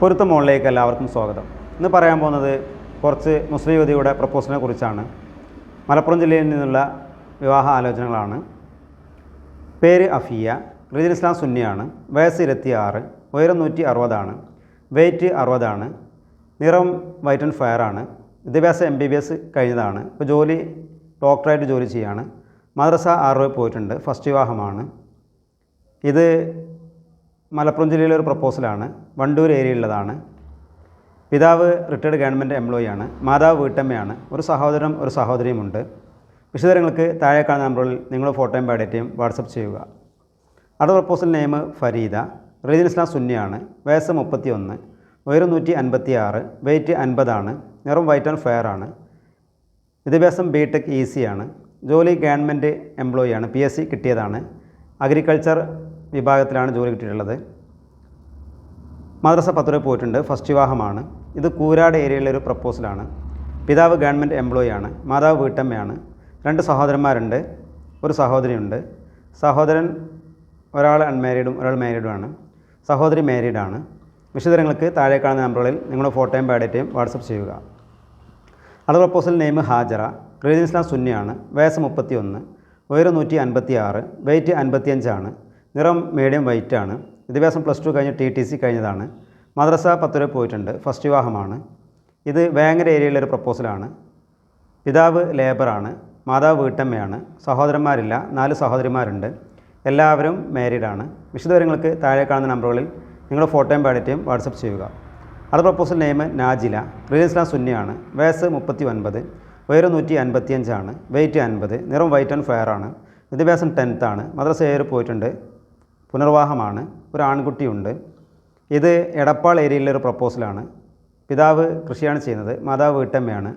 പൊരുത്ത മുകളിലേക്ക് എല്ലാവർക്കും സ്വാഗതം. ഇന്ന് പറയാൻ പോകുന്നത് കുറച്ച് മുസ്ലിം യുവതിയുടെ പ്രപ്പോസലിനെ കുറിച്ചാണ്. മലപ്പുറം ജില്ലയിൽ നിന്നുള്ള വിവാഹ ആലോചനകളാണ്. പേര് അഫിയ റിജിൻ ഇസ്ലാം സുന്നിയാണ് വയസ്സ് ഇരുപത്തി ആറ് ഉയരം നൂറ്റി അറുപതാണ് വെയ്റ്റ് അറുപതാണ് നിറം വൈറ്റ് ആൻഡ് ഫയർ ആണ് വിദ്യാഭ്യാസം എം ബി ബി എസ് കഴിഞ്ഞതാണ് ഇപ്പോൾ ജോലി ഡോക്ടറായിട്ട് ജോലി ചെയ്യാണ് മദ്രസ ആറുവെ പോയിട്ടുണ്ട് ഫസ്റ്റ് വിവാഹമാണ്. ഇത് മലപ്പുറം ജില്ലയിലെ ഒരു പ്രപ്പോസലാണ്. വണ്ടൂർ ഏരിയയിലുള്ളതാണ്. പിതാവ് റിട്ടയർഡ് ഗവൺമെന്റ് എംപ്ലോയിയാണ്. മാതാവ് വീട്ടമ്മയാണ്. ഒരു സഹോദരനും ഒരു സഹോദരിയുമുണ്ട്. വിശദങ്ങൾക്ക് താഴെ കാണുന്ന നമ്പറിൽ നിങ്ങൾ ഫോട്ടോയും ബയോഡേറ്റയും വാട്സപ്പ് ചെയ്യുക. അടുത്ത proposal name Fareeda. Region Islam സുന്നിയാണ്. വയസ്സ് മുപ്പത്തി ഒന്ന് ഉയരം നൂറ്റി അൻപത്തി ആറ് വെയ്റ്റ് അൻപതാണ്. നിറം വൈറ്റ് ആൻഡ് ഫെയർ ആണ്. വിദ്യാഭ്യാസം ബി ടെക് ഈസിയാണ്. ജോലി ഗവൺമെന്റ് എംപ്ലോയിയാണ്. പി എസ് സി കിട്ടിയതാണ്. അഗ്രികൾച്ചർ വിഭാഗത്തിലാണ് ജോലി കിട്ടിയിട്ടുള്ളത്. മദ്രസ പത്ത് രൂപ പോയിട്ടുണ്ട്. ഫസ്റ്റ് വിവാഹമാണ്. ഇത് കൂരാട് ഏരിയയിലെ ഒരു പ്രപ്പോസലാണ്. പിതാവ് ഗവൺമെന്റ് എംപ്ലോയി ആണ് മാതാവ് വീട്ടമ്മയാണ്. രണ്ട് സഹോദരന്മാരുണ്ട്. ഒരു സഹോദരിയുണ്ട്. സഹോദരൻ ഒരാൾ അൺമാരീഡും ഒരാൾ മാരീഡുമാണ് സഹോദരി മാരീഡാണ് വിശദങ്ങൾക്ക് താഴെ കാണുന്ന നമ്പറുകളിൽ നിങ്ങളുടെ ഫോട്ടോയും ബയോഡേറ്റയും വാട്സപ്പ് ചെയ്യുക. അടുത്ത proposal name Hajara. Region Islam സുന്നിയാണ്. വയസ്സ് മുപ്പത്തി ഒന്ന് ഉയരം നൂറ്റി അൻപത്തി ആറ് വെയ്റ്റ് അൻപത്തിയഞ്ചാണ്. നിറം മീഡിയം വൈറ്റ് ആണ്. വിദ്യാഭ്യാസം പ്ലസ് ടു കഴിഞ്ഞ് ടി ടി സി കഴിഞ്ഞതാണ്. മദ്രസ പത്ത് രൂപ പോയിട്ടുണ്ട്. ഫസ്റ്റ് വിവാഹമാണ്. ഇത് വേങ്ങര ഏരിയയിലൊരു പ്രപ്പോസലാണ് പിതാവ് ലേബറാണ് മാതാവ് വീട്ടമ്മയാണ്. സഹോദരന്മാരില്ല. നാല് സഹോദരിമാരുണ്ട്. എല്ലാവരും മാരീഡാണ് വിശദവിവരങ്ങൾക്ക് താഴെ കാണുന്ന നമ്പറുകളിൽ നിങ്ങളുടെ ഫോട്ടോയും ബയോഡേറ്റയും വാട്സപ്പ് ചെയ്യുക. അടുത്ത proposal name Najila. Real Islam സുന്നിയാണ്. വയസ്സ് മുപ്പത്തി ഒൻപത് ഉയരം നൂറ്റി അൻപത്തിയഞ്ചാണ് വെയ്റ്റ് അൻപത്. നിറം വൈറ്റ് ആൻഡ് ഫെയർ ആണ്. വിദ്യാഭ്യാസം ടെൻത്താണ് മദ്രസ ഏറി പോയിട്ടുണ്ട്. പുനർവാഹമാണ് ഒരു ആൺകുട്ടിയുണ്ട്. ഇത് എടപ്പാൾ ഏരിയയിലെ ഒരു പ്രപ്പോസലാണ്. പിതാവ് കൃഷിയാണ് ചെയ്യുന്നത്. മാതാവ് വീട്ടമ്മയാണ്.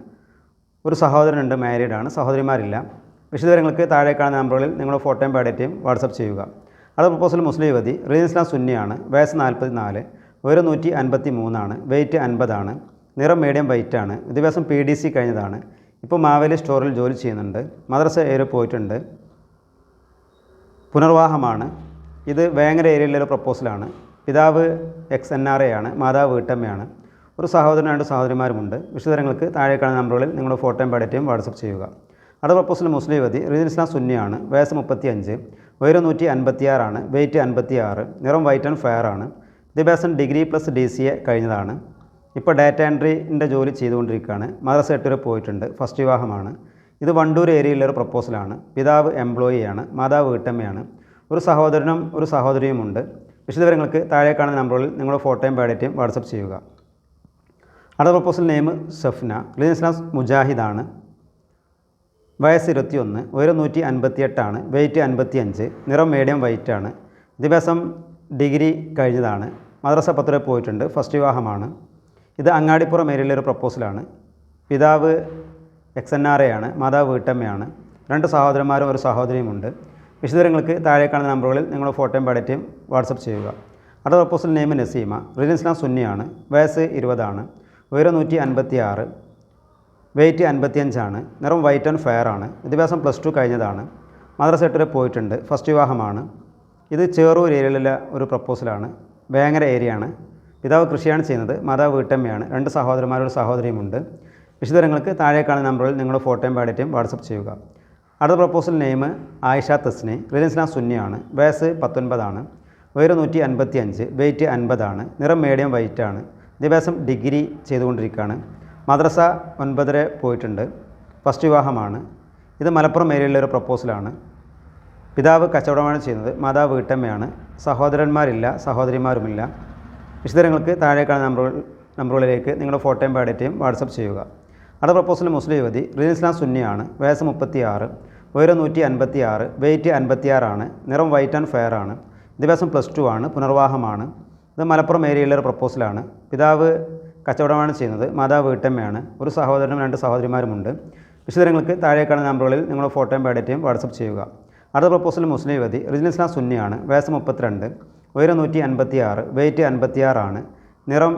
ഒരു സഹോദരനുണ്ട് മാരീഡാണ്. സഹോദരിമാരില്ല. വിശദവിവരങ്ങൾക്ക് താഴെ കാണുന്ന നമ്പറുകളിൽ നിങ്ങളുടെ ഫോട്ടോയും ബയോഡേറ്റയും വാട്സപ്പ് ചെയ്യുക. അത് പ്രപ്പോസൽ മുസ്ലിം യുവതി. റീൻ ഇസ്ലാം സുന്നിയാണ്. വയസ്സ് നാൽപ്പത്തി നാല് ഉയരം നൂറ്റി അൻപത്തി മൂന്നാണ് വെയ്റ്റ് അൻപതാണ്. നിറം മീഡിയം വൈറ്റ് ആണ് വിദ്യാഭ്യാസം പി ഡി സി കഴിഞ്ഞതാണ്. ഇപ്പോൾ മാവേലി സ്റ്റോറിൽ ജോലി ചെയ്യുന്നുണ്ട്. മദ്രസ ഏറെ പോയിട്ടുണ്ട്. പുനർവാഹമാണ് ഇത് വേങ്ങര ഏരിയയിലെ ഒരു പ്രപ്പോസലാണ് പിതാവ് എക്സ് എൻ ആർ എ ആണ് മാതാവ് വീട്ടമ്മയാണ്. ഒരു സഹോദരൻ രണ്ട് സഹോദരിമാരുമുണ്ട്. വിശദങ്ങൾക്ക് താഴെ കാണുന്ന നമ്പറുകളിൽ നിങ്ങളുടെ ഫോട്ടോയും ബയോഡേറ്റയും വാട്സപ്പ് ചെയ്യുക. അടുത്ത പ്രപ്പോസൽ മുസ്ലിം യുവതി റീജൻ ഇസ്ലാം സുന്നിയാണ് വയസ്സ് മുപ്പത്തി അഞ്ച് ഉയരം നൂറ്റി അൻപത്തിയാറാണ് വെയ്റ്റ് അൻപത്തി ആറ് നിറം വൈറ്റ് ആൻഡ് ഫെയർ ആണ്. വിദ്യാഭ്യാസം degree plus D C A കഴിഞ്ഞതാണ്. ഇപ്പോൾ ഡാറ്റ എൻട്രിന്റെ ജോലി ചെയ്തുകൊണ്ടിരിക്കുകയാണ്. മദ്രസ എട്ട് വരെ പോയിട്ടുണ്ട്. ഫസ്റ്റ് വിവാഹമാണ്. ഇത് വണ്ടൂർ ഏരിയയിലെ ഒരു പ്രപ്പോസലാണ് പിതാവ് എംപ്ലോയിയാണ് മാതാവ് വീട്ടമ്മയാണ്. ഒരു സഹോദരനും ഒരു സഹോദരിയും ഉണ്ട് വിശദവിവരങ്ങൾക്ക് താഴെ കാണുന്ന നമ്പറുകളിൽ നിങ്ങളുടെ ഫോട്ടോയും ബയോഡേറ്റയും വാട്സപ്പ് ചെയ്യുക. അടുത്ത പ്രപ്പോസൽ നെയിം സഫ്ന ഇസ്ലാം മുജാഹിദാണ്. വയസ്സ് ഇരുപത്തിയൊന്ന് ഉയരം നൂറ്റി അൻപത്തിയെട്ടാണ് വെയിറ്റ് അൻപത്തിയഞ്ച് നിറം മീഡിയം വൈറ്റ് ആണ് വിദ്യാഭ്യാസം ഡിഗ്രി കഴിഞ്ഞതാണ്. മദ്രസ പത്തുര പോയിട്ടുണ്ട് ഫസ്റ്റ് വിവാഹമാണ്. ഇത് അങ്ങാടിപ്പുറം ഏരിയയിലെ ഒരു പ്രപ്പോസലാണ്. പിതാവ് എക്സ് എൻ ആർ എ ആണ് മാതാവ് വീട്ടമ്മയാണ്. രണ്ട് സഹോദരന്മാരും ഒരു സഹോദരിയുമുണ്ട്. വിശദവിവരങ്ങൾക്ക് താഴെ കാണുന്ന നമ്പറുകളിൽ നിങ്ങളുടെ ഫോട്ടോയും ബയോഡേറ്റയും വാട്സപ്പ് ചെയ്യുക. അടുത്ത proposal name Naseema reliance Islam സുന്നിയാണ് വയസ്സ് ഇരുപതാണ് ഉയരം നൂറ്റി അൻപത്തി ആറ് വെയ്റ്റ് അൻപത്തിയഞ്ചാണ് നിറം വൈറ്റ് ആൻഡ് ഫെയർ ആണ് വിദ്യാഭ്യാസം പ്ലസ് ടു കഴിഞ്ഞതാണ് മദ്രസ എട്ട് പോയിട്ടുണ്ട് ഫസ്റ്റ് വിവാഹമാണ്. ഇത് ചേറൂർ ഏരിയയിലുള്ള ഒരു പ്രപ്പോസലാണ് വേങ്ങര ഏരിയയാണ് പിതാവ് കൃഷിയാണ് ചെയ്യുന്നത് മാതാവ് വീട്ടമ്മയാണ് രണ്ട് സഹോദരന്മാരുടെ സഹോദരിയുമുണ്ട്. വിശദവിവരങ്ങൾക്ക് താഴെ കാണുന്ന നമ്പറിൽ നിങ്ങളുടെ ഫോട്ടോയും ബയോഡേറ്റയും വാട്സപ്പ് ചെയ്യുക. അടുത്ത proposal name Ayisha Thasne reliance സുന്നിയാണ് വയസ്സ് പത്തൊൻപതാണ് ഉയരം നൂറ്റി അൻപത്തി അഞ്ച് വെയ്റ്റ് അൻപതാണ് നിറം മീഡിയം വൈറ്റ് ആണ് വിദ്യാഭ്യാസം ഡിഗ്രി ചെയ്തുകൊണ്ടിരിക്കുകയാണ് മദ്രസ ഒൻപതര പോയിട്ടുണ്ട് ഫസ്റ്റ് വിവാഹമാണ് ഇത് മലപ്പുറം ഏരിയയിലെ ഒരു പ്രപ്പോസലാണ് പിതാവ് കച്ചവടമാണ് ചെയ്യുന്നത് മാതാവ് വീട്ടമ്മയാണ് സഹോദരന്മാരില്ല സഹോദരിമാരുമില്ല. വിശദങ്ങൾക്ക് താഴെ കാണുന്ന നമ്പറുകൾ നമ്പറുകളിലേക്ക് നിങ്ങളുടെ ഫോട്ടോയും ബയോഡേറ്റയും വാട്സപ്പ് ചെയ്യുക. അടുത്ത പ്രപ്പോസൽ മുസ്ലിം യുവതി റിയൽ ഇസ്ലാം സുന്നിയാണ് വയസ്സ് മുപ്പത്തി ആറ് ഉയരം നൂറ്റി അൻപത്തി ആറ് വെയിറ്റ് അൻപത്തിയാറാണ് നിറം വൈറ്റ് ആൻഡ് ഫെയർ ആണ് വിദ്യാഭ്യാസം പ്ലസ് ടു ആണ് പുനർവാഹമാണ്. ഇത് മലപ്പുറം ഏരിയയിലെ ഒരു പ്രപ്പോസലാണ് പിതാവ് കച്ചവടമാണ് ചെയ്യുന്നത് മാതാവ് വീട്ടമ്മയാണ്. ഒരു സഹോദരനും രണ്ട് സഹോദരിമാരുമുണ്ട്. വിശദങ്ങൾക്ക് താഴെ കാണുന്ന നമ്പറുകളിൽ നിങ്ങളുടെ ഫോട്ടോയും ബയോഡേറ്റയും വാട്സപ്പ് ചെയ്യുക. അടുത്ത പ്രപ്പോസൽ മുസ്ലിം യുവതി റിജിൻ ഇസ്ലാം സുന്നിയാണ് വയസ്സ് മുപ്പത്തിരണ്ട് ഉയരം നൂറ്റി അൻപത്തി ആറ് വെയ്റ്റ് അൻപത്തിയാറാണ് നിറം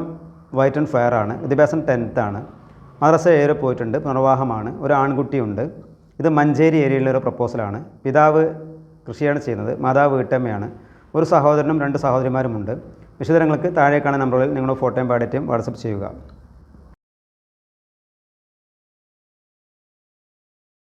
വൈറ്റ് ആൻഡ് ഫെയർ ആണ് വിദ്യാഭ്യാസം ടെൻത്താണ് മദ്രസ ഏറെ പോയിട്ടുണ്ട് പുനർവാഹമാണ് ഒരു ആൺകുട്ടിയുണ്ട്. ഇത് മഞ്ചേരി ഏരിയയിലെ ഒരു പ്രപ്പോസലാണ്. പിതാവ് കൃഷിയാണ് ചെയ്യുന്നത് മാതാവ് വീട്ടമ്മയാണ്. ഒരു സഹോദരനും രണ്ട് സഹോദരിമാരുമുണ്ട്. വിശദങ്ങൾക്ക് താഴെ കാണുന്ന നമ്പറുകളിൽ നിങ്ങളുടെ ഫോട്ടോയും ബയോഡേറ്റയും വാട്സപ്പ് ചെയ്യുക.